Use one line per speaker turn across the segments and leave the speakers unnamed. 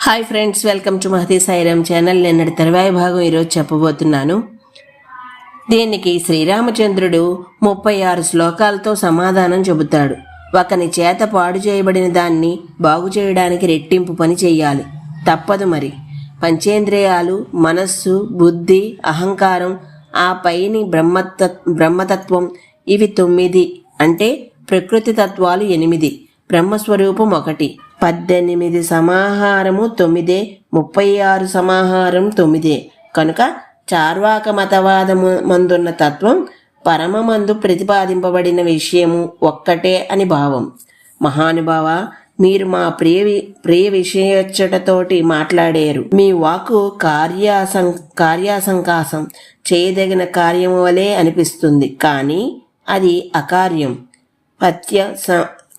Hi friends welcome to Mahathi Sairam channel. నిన్నటి తర్వాయి భాగం ఈరోజు చెప్పబోతున్నాను. దీనికి శ్రీరామచంద్రుడు ముప్పై ఆరు శ్లోకాలతో సమాధానం చెబుతాడు. ఒకని చేత పాడు చేయబడిన దాన్ని బాగు చేయడానికి రెట్టింపు పని చేయాలి. తప్పదు మరి. పంచేంద్రియాలు మనస్సు బుద్ధి అహంకారం ఆ పైని బ్రహ్మత బ్రహ్మతత్వం ఇవి తొమ్మిది. అంటే ప్రకృతి తత్వాలు ఎనిమిది. బ్రహ్మస్వరూపం ఒకటి. పద్దెనిమిది సమాహారము తొమ్మిదే. ముప్పై ఆరు సమాహారం తొమ్మిదే. కనుక చార్వాక మతవాదము మందున్న తత్వం పరమమందు ప్రతిపాదింపబడిన విషయము ఒక్కటే అని భావం. మహానుభావ మీరు మా ప్రియ ప్రియ విషయచ్చటతోటి మాట్లాడారు. మీ వాకు కార్యాసం కార్యాసంకాసం చేయదగిన కార్యము వలె అనిపిస్తుంది. కానీ అది అకార్యం. పత్య స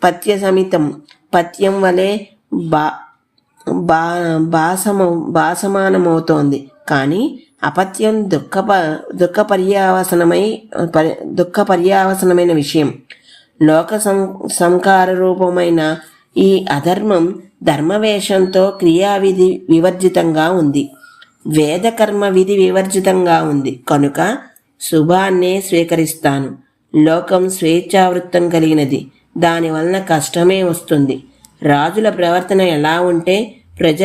పత్య సమితం. పత్యం వలె బా బా బాసమ బాసమానమవుతోంది. కానీ అపత్యం దుఃఖ దుఃఖ పర్యావసనమై దుఃఖ పర్యావసనమైన విషయం. లోక సం సంకార రూపమైన ఈ అధర్మం ధర్మవేషంతో క్రియావిధి వివర్జితంగా ఉంది. వేదకర్మ విధి వివర్జితంగా ఉంది. కనుక శుభాన్నే స్వీకరిస్తాను. లోకం స్వేచ్ఛావృత్తం కలిగినది. దానివలన కష్టమే వస్తుంది. రాజుల ప్రవర్తన ఎలా ఉంటే ప్రజ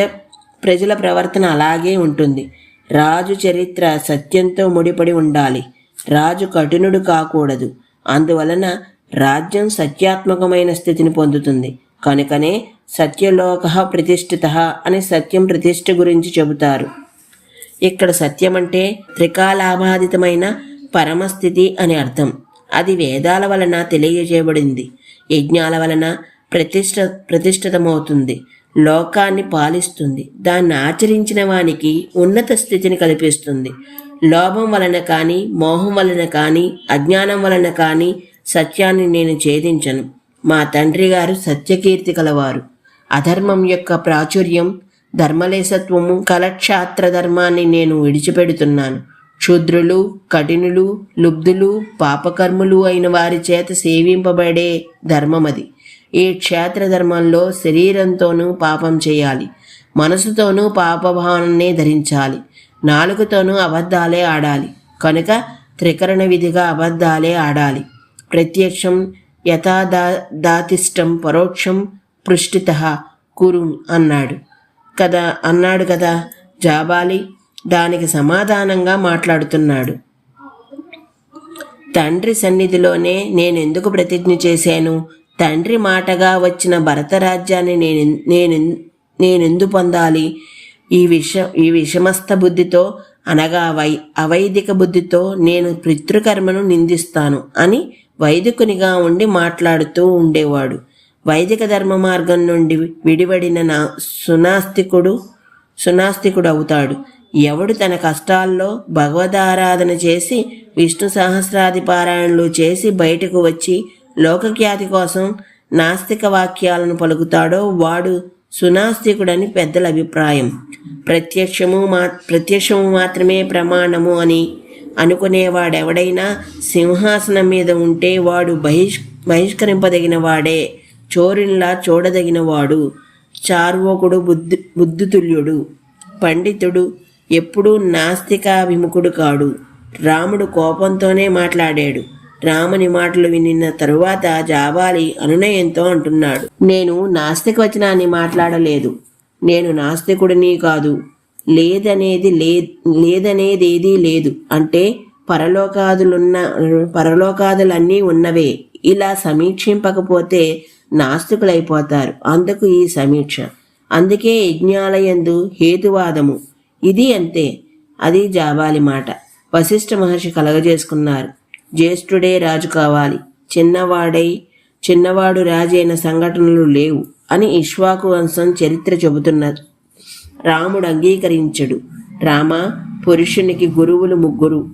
ప్రజల ప్రవర్తన అలాగే ఉంటుంది. రాజు చరిత్ర సత్యంతో ముడిపడి ఉండాలి. రాజు కఠినుడు కాకూడదు. అందువలన రాజ్యం సత్యాత్మకమైన స్థితిని పొందుతుంది. కనుకనే సత్యలోక ప్రతిష్ఠిత అని సత్యం ప్రతిష్ఠ గురించి చెబుతారు. ఇక్కడ సత్యం అంటే త్రికాలాబాధితమైన పరమస్థితి అని అర్థం. అది వేదాల వలన తెలియజేయబడింది. యజ్ఞాల వలన ప్రతిష్ట ప్రతిష్ఠితమవుతుంది. లోకాన్ని పాలిస్తుంది. దాన్ని ఆచరించిన వానికి ఉన్నత స్థితిని కల్పిస్తుంది. లోభం వలన కానీ మోహం వలన కానీ అజ్ఞానం వలన కానీ సత్యాన్ని నేను ఛేదించను. మా తండ్రి గారు సత్యకీర్తి కలవారు. అధర్మం యొక్క ప్రాచుర్యం ధర్మలేసత్వము కలక్షాత్ర ధర్మాన్ని నేను విడిచిపెడుతున్నాను. క్షుద్రులు కఠినులు లుబ్ధులు పాపకర్ములు అయిన వారి చేత సేవింపబడే ధర్మమది. ఈ క్షేత్ర ధర్మంలో శరీరంతోనూ పాపం చేయాలి. మనసుతోనూ పాపభావననే ధరించాలి. నాలుగుతోనూ అబద్ధాలే ఆడాలి. కనుక త్రికరణ విధిగా అబద్ధాలే ఆడాలి. ప్రత్యక్షం యథాదా దాతిష్టం పరోక్షం పృష్టిత కురు అన్నాడు. కదా అన్నాడు కదా జాబాలి. దానికి సమాధానంగా మాట్లాడుతున్నాడు. తండ్రి సన్నిధిలోనే నేనెందుకు ప్రతిజ్ఞ చేశాను? తండ్రి మాటగా వచ్చిన భరత రాజ్యాన్ని నేను నేను నేనెందు పొందాలి? ఈ విష ఈ విషమస్త బుద్ధితో అనగా వై అవైదిక బుద్ధితో నేను పితృకర్మను నిందిస్తాను అని వైదికునిగా ఉండి మాట్లాడుతూ ఉండేవాడు. వైదిక ధర్మ మార్గం నుండి విడివడిన నా సునాస్తికుడు సునాస్తికుడు అవుతాడు ఎవడు తన కష్టాల్లో భగవదారాధన చేసి విష్ణు సహస్రాది పారాయణలు చేసి బయటకు వచ్చి లోకఖ్యాతి కోసం నాస్తిక వాక్యాలను పలుకుతాడో వాడు సునాస్తికుడని పెద్దల అభిప్రాయం. ప్రత్యక్షము మా ప్రత్యక్షము మాత్రమే ప్రమాణము అని అనుకునేవాడెవడైనా సింహాసనం మీద ఉంటే వాడు బహిష్ బహిష్కరింపదగిన వాడే చోరునిలా చూడదగినవాడు చార్వకుడు బుద్ధి బుద్ధితుల్యుడు పండితుడు ఎప్పుడూ నాస్తికాభిముఖుడు కాడు. రాముడు కోపంతోనే మాట్లాడాడు. రాముని మాటలు వినిన తరువాత జాబాలి అనునయంతో అంటున్నాడు. నేను నాస్తిక వచనాన్ని మాట్లాడలేదు. నేను నాస్తికుడిని కాదు. లేదనేది లే లేదనేదేదీ లేదు. అంటే పరలోకాదులున్న పరలోకాదులన్నీ ఉన్నవే. ఇలా సమీక్షింపకపోతే నాస్తికులైపోతారు. అందుకు ఈ సమీక్ష. అందుకే యజ్ఞాలయందు హేతువాదము. ఇది అంతే. అది జాబాలి మాట. వశిష్ఠ మహర్షి కలగజేసుకున్నారు. జ్యేష్ఠుడే రాజు కావాలి. చిన్నవాడై చిన్నవాడు రాజైన సంఘటనలు లేవు అని ఇష్వాకు వంశం చరిత్ర చెబుతున్నది. రాముడు అంగీకరించడు. రామ పురుషునికి గురువులు ముగ్గురు.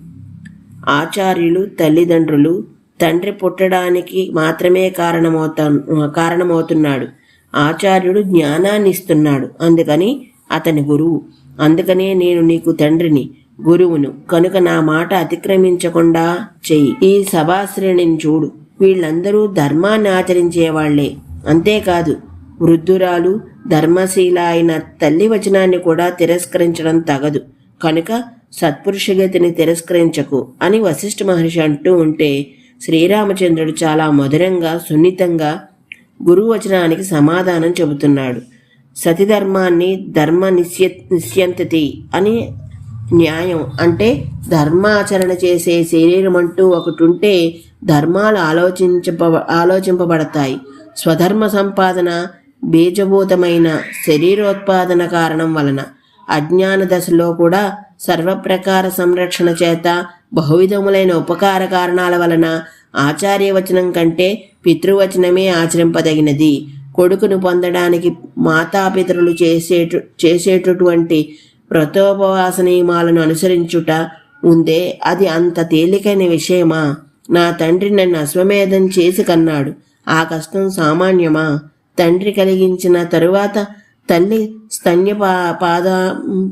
ఆచార్యులు తల్లిదండ్రులు తండ్రి పుట్టడానికి మాత్రమే కారణమవుతా కారణమవుతున్నాడు. ఆచార్యుడు జ్ఞానాన్ని ఇస్తున్నాడు అందుకని అతని గురువు. అందుకనే నేను నీకు తండ్రిని గురువును. కనుక నా మాట అతిక్రమించకుండా చెయ్యి. ఈ సభాశ్రేణిని చూడు. వీళ్ళందరూ ధర్మాన్ని ఆచరించేవాళ్ళే అంతేకాదు వృద్ధురాలు ధర్మశీల అయిన తల్లి వచనాన్ని కూడా తిరస్కరించడం తగదు. కనుక సత్పురుషగతిని తిరస్కరించకు అని వశిష్ఠ మహర్షి అంటూ ఉంటే శ్రీరామచంద్రుడు చాలా మధురంగా సున్నితంగా గురువచనానికి సమాధానం చెబుతున్నాడు. సతిధర్మాన్ని ధర్మ నిశ్య నిశ్యంతతి అని న్యాయం. అంటే ధర్మాచరణ చేసే శరీరం అంటూ ఒకటి ఉంటే ధర్మాలు ఆలోచించబ ఆలోచింపబడతాయి. స్వధర్మ సంపాదన బీజభూతమైన శరీరోత్పాదన కారణం వలన. అజ్ఞాన దశలో కూడా సర్వప్రకార సంరక్షణ చేత బహువిధములైన ఉపకార కారణాల వలన ఆచార్యవచనం కంటే పితృవచనమే ఆచరింపదగినది. కొడుకును పొందడానికి మాతాపితరులు చేసేటు చేసేటటువంటి వ్రతోపవాస నియమాలను అనుసరించుట ఉందే అది అంత తేలికైన విషయమా? నా తండ్రి నన్ను అశ్వమేధం చేసి కన్నాడు. ఆ కష్టం సామాన్యమా? తండ్రి కలిగించిన తరువాత తల్లి స్తన్య పా- పాద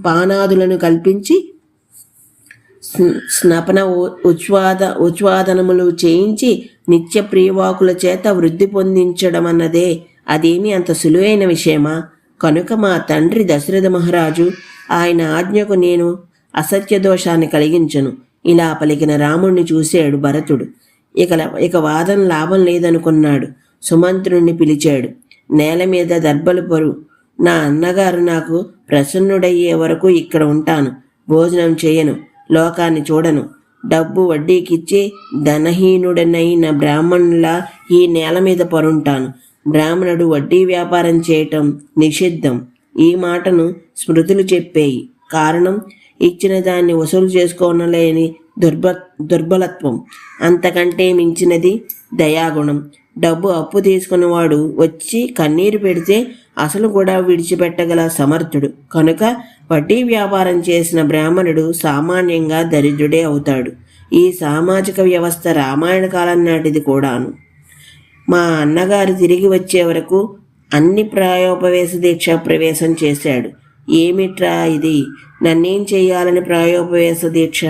పానాదులను కల్పించి స్నపన ఉ- ఉచ్వాదనములు చేయించి నిత్య ప్రియవాకుల చేత వృద్ధి పొందించడం అన్నదే అదేమి అంత సులువైన విషయమా? కనుక మా తండ్రి దశరథ మహారాజు ఆయన ఆజ్ఞకు నేను అసత్య దోషాన్ని కలిగించను. ఇలా పలికిన రాముణ్ణి చూశాడు భరతుడు. ఇక ఇక వాదన లాభం లేదనుకున్నాడు. సుమంత్రుణ్ణి పిలిచాడు. నేల మీద దర్బలు పరు. నా అన్నగారు నాకు ప్రసన్నుడయ్యే వరకు ఇక్కడ ఉంటాను. భోజనం చేయను. లోకాన్ని చూడను. డబ్బు వడ్డీకిచ్చి ధనహీనుడనైన బ్రాహ్మణుల ఈ నేల మీద పరుంటాను. బ్రాహ్మణుడు వడ్డీ వ్యాపారం చేయటం నిషిద్ధం. ఈ మాటను స్మృతులు చెప్పేయి. కారణం ఇచ్చిన దాన్ని వసూలు చేసుకోనలేని దుర్బ దుర్బలత్వం. అంతకంటే మించినది దయాగుణం. డబ్బు అప్పు తీసుకున్నవాడు వచ్చి కన్నీరు పెడితే అసలు కూడా విడిచిపెట్టగల సమర్థుడు. కనుక వడ్డీ వ్యాపారం చేసిన బ్రాహ్మణుడు సామాన్యంగా దరిద్రుడే అవుతాడు. ఈ సామాజిక వ్యవస్థ రామాయణ కాలం నాటిది కూడాను. మా అన్నగారు తిరిగి వచ్చే వరకు అన్ని ప్రాయోపవేశ దీక్ష ప్రవేశం చేశాడు. ఏమిట్రా ఇది? నన్నేం చేయాలని ప్రాయోపవేశ దీక్ష?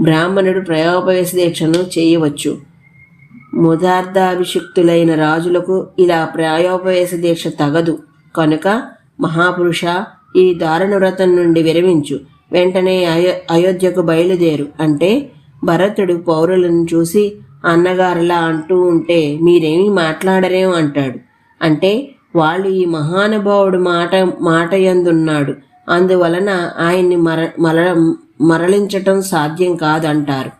బ్రాహ్మణుడు ప్రయోపవేశ దీక్షను చేయవచ్చు. ముదార్థాభిషిక్తులైన రాజులకు ఇలా ప్రాయోపవేశ దీక్ష తగదు. కనుక మహాపురుష ఈ దారుణ వ్రతం నుండి విరమించు. వెంటనే అయో అయోధ్యకు బయలుదేరు. అంటే భరతుడు పౌరులను చూసి అన్నగారులా అంటూ ఉంటే మీరేమీ మాట్లాడరేం అంటాడు. అంటే వాళ్ళు ఈ మహానుభావుడు మాట మాట యందున్నాడు. అందువలన ఆయన్ని మర మర మరలించటం సాధ్యం కాదంటారు.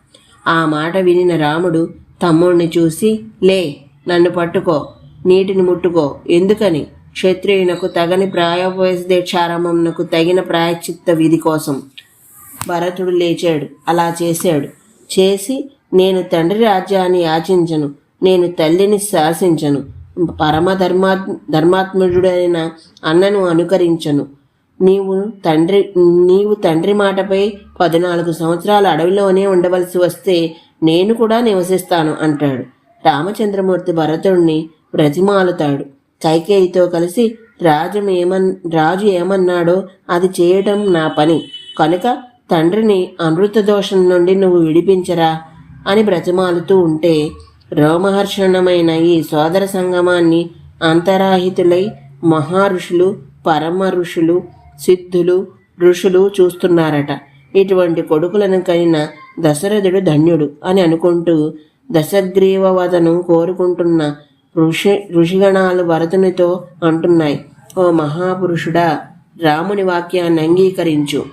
ఆ మాట వినిన రాముడు తమ్ముణ్ణి చూసి లే నన్ను పట్టుకో నీటిని ముట్టుకో ఎందుకని? క్షత్రియునకు తగని ప్రాయోపవేశ దీక్షారంభంనకు తగిన ప్రాయశ్చిత్త విధి కోసం. భరతుడు లేచాడు. అలా చేశాడు. చేసి నేను తండ్రి రాజ్యాన్ని యాచించను నేను తల్లిని శాసించను పరమ ధర్మా ధర్మాత్ముడైన అన్నను అనుకరించను. నీవు తండ్రి నీవు తండ్రి మాటపై పద్నాలుగు సంవత్సరాల అడవిలోనే ఉండవలసి వస్తే నేను కూడా నివసిస్తాను అంటాడు. రామచంద్రమూర్తి భరతుడిని బ్రతిమాలుతాడు. కైకేయితో కలిసి రాజు ఏమన్ రాజు ఏమన్నాడో అది చేయటం నా పని. కనుక తండ్రిని అమృత దోషం నుండి నువ్వు విడిపించరా? అని బ్రతిమాలుతూ ఉంటే రోమహర్షణమైన ఈ సోదర సంగమాన్ని అంతరాహితులై మహారుషులు పరమ ఋషులు సిద్ధులు ఋషులు చూస్తున్నారట. ఇటువంటి కొడుకులను కనిన దశరథుడు ధన్యుడు అని అనుకుంటూ దశగ్రీవవదను కోరుకుంటున్న ఋషి ఋషిగణాలు భరతునితో అంటున్నాయి. ఓ మహాపురుషుడా రాముని వాక్యాన్ని అంగీకరించు.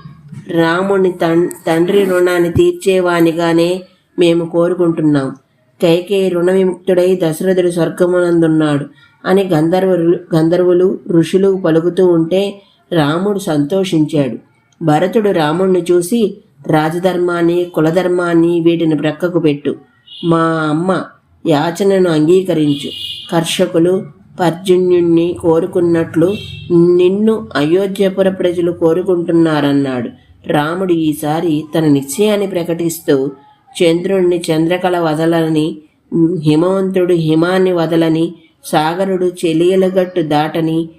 రాముని తన్ తండ్రి రుణాన్ని తీర్చేవానిగానే మేము కోరుకుంటున్నాం. కైకేయి రుణ విముక్తుడై దశరథుడు స్వర్గమునందున్నాడు అని గంధర్వ గంధర్వులు ఋషులు పలుకుతూ ఉంటే రాముడు సంతోషించాడు. భరతుడు రాముణ్ణి చూసి రాజధర్మాన్ని కులధర్మాన్ని వీటిని ప్రక్కకు పెట్టు. మా అమ్మ యాచనను అంగీకరించు. కర్షకులు పర్జున్యుణ్ణి కోరుకున్నట్లు నిన్ను అయోధ్యపుర ప్రజలు కోరుకుంటున్నారన్నాడు. రాముడు ఈసారి తన నిశ్చయాన్ని ప్రకటిస్తూ చంద్రుణ్ణి చంద్రకళ వదలని హిమవంతుడు హిమాన్ని వదలని సాగరుడు చెలియలగట్టు దాటని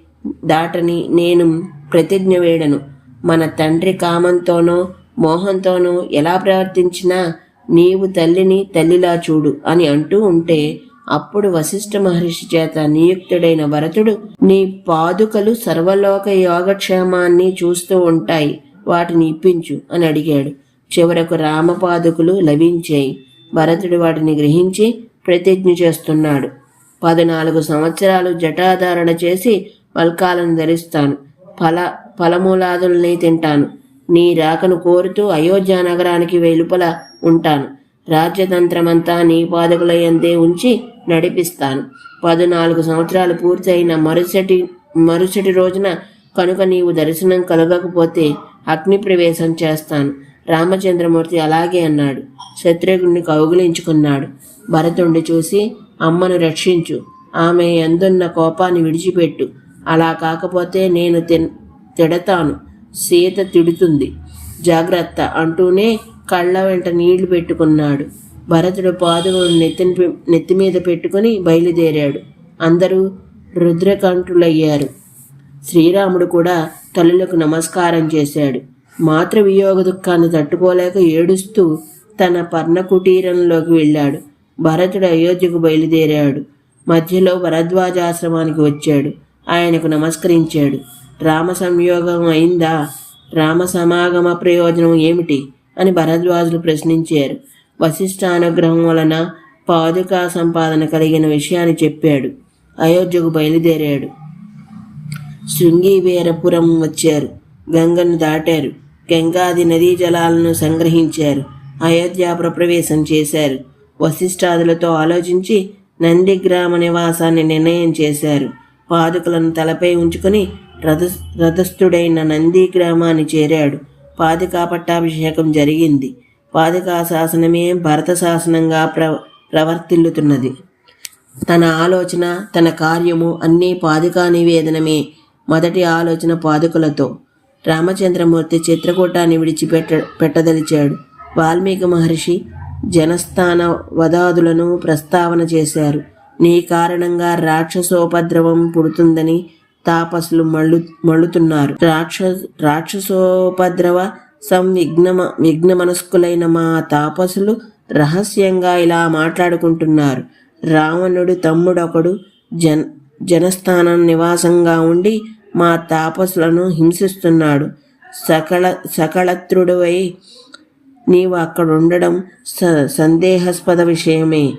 దాటని నేను ప్రతిజ్ఞ వేడను. మన తండ్రి కామంతోనో మోహంతోనో ఎలా ప్రవర్తించినా నీవు తల్లిని తల్లిలా చూడు అని అంటూ ఉంటే అప్పుడు వశిష్ఠ మహర్షి చేత నియుక్తుడైన భరతుడు నీ పాదుకలు సర్వలోక యోగక్షేమాన్ని చూస్తూ ఉంటాయి వాటిని ఇప్పించు అని అడిగాడు. చివరకు రామపాదుకులు లభించాయి భరతుడు వాటిని గ్రహించి ప్రతిజ్ఞ చేస్తున్నాడు. పద్నాలుగు సంవత్సరాలు జటాధారణ చేసి వల్కాలను ధరిస్తాను. ఫల ఫలమూలాదుల్ని తింటాను. నీ రాకను కోరుతూ అయోధ్య నగరానికి వెలుపల ఉంటాను. రాజ్యతంత్రమంతా నీ పాదకులయందే ఉంచి నడిపిస్తాను. పద్నాలుగు సంవత్సరాలు పూర్తయిన మరుసటి మరుసటి రోజున కనుక నీవు దర్శనం కలగకపోతే అగ్ని ప్రవేశం చేస్తాను. రామచంద్రమూర్తి అలాగే అన్నాడు. శత్రుఘ్ని కౌగిలించుకున్నాడు. భరతుణ్ణి చూసి అమ్మను రక్షించు. ఆమె ఎందున్న కోపాన్ని విడిచిపెట్టు. అలా కాకపోతే నేను తిన్ తిడతాను. సీత తిడుతుంది. జాగ్రత్త అంటూనే కళ్ళ వెంట నీళ్ళు పెట్టుకున్నాడు. భరతుడు పాదులను నెత్తిని నెత్తి మీద పెట్టుకుని బయలుదేరాడు. అందరూ రుద్రకంఠులయ్యారు. శ్రీరాముడు కూడా తల్లులకు నమస్కారం చేశాడు. మాతృ వియోగ దుఃఖాన్ని తట్టుకోలేక ఏడుస్తూ తన పర్ణ కుటీరంలోకి వెళ్ళాడు. భరతుడు అయోధ్యకు బయలుదేరాడు. మధ్యలో భరద్వాజాశ్రమానికి వచ్చాడు. ఆయనకు నమస్కరించాడు. రామ సంయోగం అయిందా? రామ సమాగమ ప్రయోజనం ఏమిటి? అని భరద్వాజులు ప్రశ్నించారు. వశిష్ఠానుగ్రహం వలన పాదుకా సంపాదన కలిగిన విషయాన్ని చెప్పాడు. అయోధ్యకు బయలుదేరాడు. శృంగివీరపురం వచ్చారు. గంగను దాటారు. గంగాది నదీ జలాలను సంగ్రహించారు. అయోధ్య ప్రవేశం చేశారు. వశిష్ఠాదులతో ఆలోచించి నందిగ్రామ నివాసాన్ని నిర్ణయం చేశారు. పాదుకలను తలపై ఉంచుకొని రథ రథస్థుడైన నంది గ్రామాన్ని చేరాడు. పాదుకా పట్టాభిషేకం జరిగింది. పాదుకా శాసనమే భరత శాసనంగా ప్ర ప్రవర్తిల్లుతున్నది. తన ఆలోచన తన కార్యము అన్నీ పాదుకా నివేదనమే. మొదటి ఆలోచన పాదుకులతో. రామచంద్రమూర్తి చిత్రకూటాన్ని విడిచిపెట్ట పెట్టదలిచాడు. వాల్మీకి మహర్షి జనస్థాన వదాదులను ప్రస్తావన చేశారు. నీ కారణంగా రాక్షసోపద్రవం పుడుతుందని తాపసులు మళ్ళు మళ్ళుతున్నారు. రాక్ష రాక్షసోపద్రవ సంవిఘ్నమ విఘ్నమనస్కులైన మా తాపసులు రహస్యంగా ఇలా మాట్లాడుకుంటున్నారు. రావణుడు తమ్ముడొకడు జన్ జనస్థానం నివాసంగా ఉండి మా తాపసులను హింసిస్తున్నాడు. సకల సకళత్రుడువై నీవు అక్కడ ఉండడం స సందేహాస్పద విషయమే.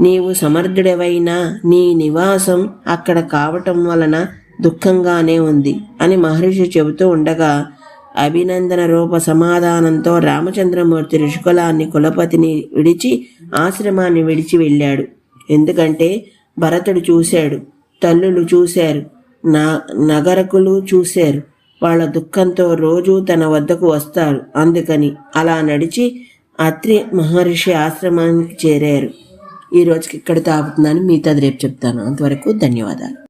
నీవు సమర్థుడవైనా నీ నివాసం అక్కడ కావటం వలన దుఃఖంగానే ఉంది అని మహర్షి చెబుతూ ఉండగా అభినందన రూప సమాధానంతో రామచంద్రమూర్తి ఋషికులాన్ని కులపతిని విడిచి ఆశ్రమాన్ని విడిచి వెళ్ళాడు. ఎందుకంటే భరతుడు చూశాడు తల్లులు చూశారు. నా నగరకులు చూశారు. వాళ్ళ దుఃఖంతో రోజు తన వద్దకు వస్తారు. అందుకని అలా నడిచి అత్రి మహర్షి ఆశ్రమానికి చేరారు. ఈ రోజుకి ఇక్కడ తాగుతుందని మిగతాది రేపు చెప్తాను. అంతవరకు ధన్యవాదాలు.